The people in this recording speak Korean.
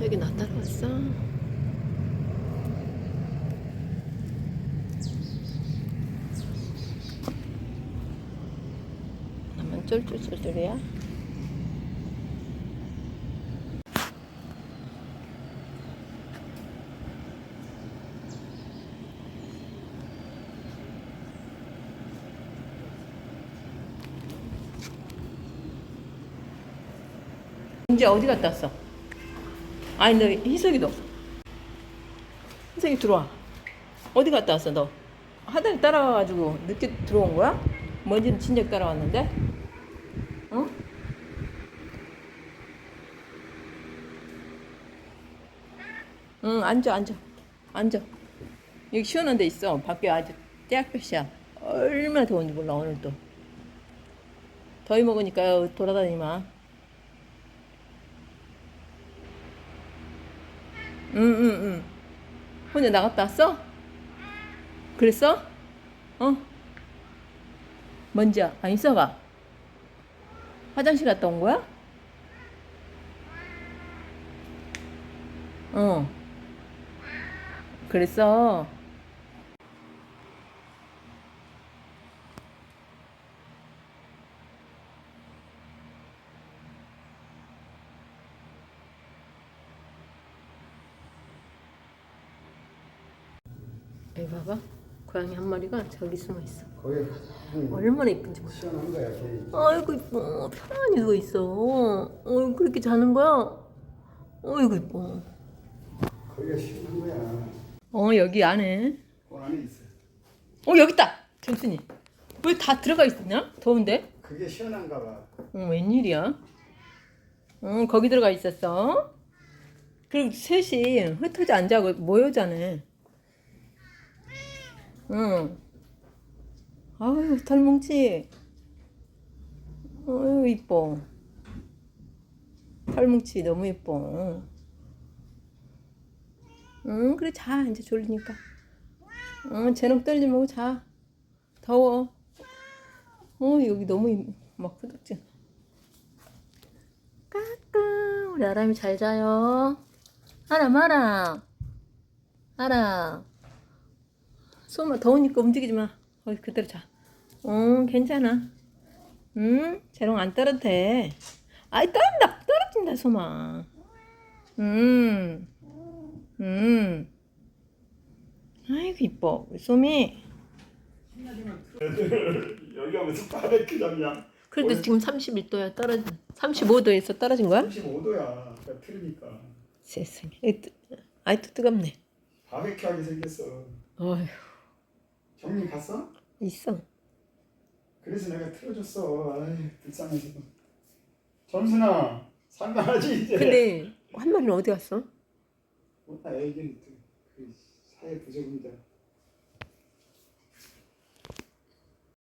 여기 나 따라왔어? 나만 쫄쫄쫄쫄이야? 이제 어디 갔다 왔어? 아니 너 희석이도 희석이 들어와. 어디 갔다 왔어 너? 하단에 따라와가지고 늦게 들어온 거야? 먼지는 진작 따라왔는데? 어? 응 앉아 앉아. 앉아. 여기 시원한 데 있어. 밖에 아주 떼약볕이야. 얼마나 더운지 몰라 오늘 또. 더위 먹으니까 돌아다니지 마 응, 응, 응. 혼자 나갔다 왔어? 그랬어? 어? 먼지야. 아, 있어가. 화장실 갔다 온 거야? 어. 그랬어. 여기 봐봐. 고양이 한 마리가 저기 숨어 있어. 거기 얼마나 이쁜지 몰라. 시원한 거야 걔. 아이고 이뻐 편안히 누워 있어 어 그렇게 자는 거야 어이구 이뻐 거기가 시원한 거야. 어 여기 안에 그 안에 있어. 어 여기 있다 정순이 왜 다 들어가 있었냐 더운데 그게 시원한가 봐. 어 웬일이야 어 거기 들어가 있었어 그리고 셋이 흩어져 안 자고 모여 자네 응. 아유 털뭉치. 어유 이뻐. 털뭉치 너무 이뻐. 응 그래 자 이제 졸리니까. 응 재능 떨지 말고 자. 더워. 어 여기 너무 이- 막 후덥지? 까꿍 우리 아람이 잘 자요. 아람 아람. 아람 소마 더우니까 움직이지 마 거기 그대로 자응 괜찮아 응 재롱 안돼 아이 떨어진다 떨어진다 소마 음, 음. 아이고 이뻐 우리 소미 여기가 무슨 바베큐장이야? 그래도 지금 31도야 떨어진 35도에서 떨어진 거야? 35도야. 그러니까 틀으니까. 세상에 이 뜨- 아이 또 뜨겁네 바베큐 하게 생겼어. 어휴 형님 갔어? 있어 그래서 내가 틀어줬어. 아이 불쌍해서. 점순아 상관하지 이제. 근데 한 마리는 어디 갔어? 뭐나 애기는 또그 사회 부적응자.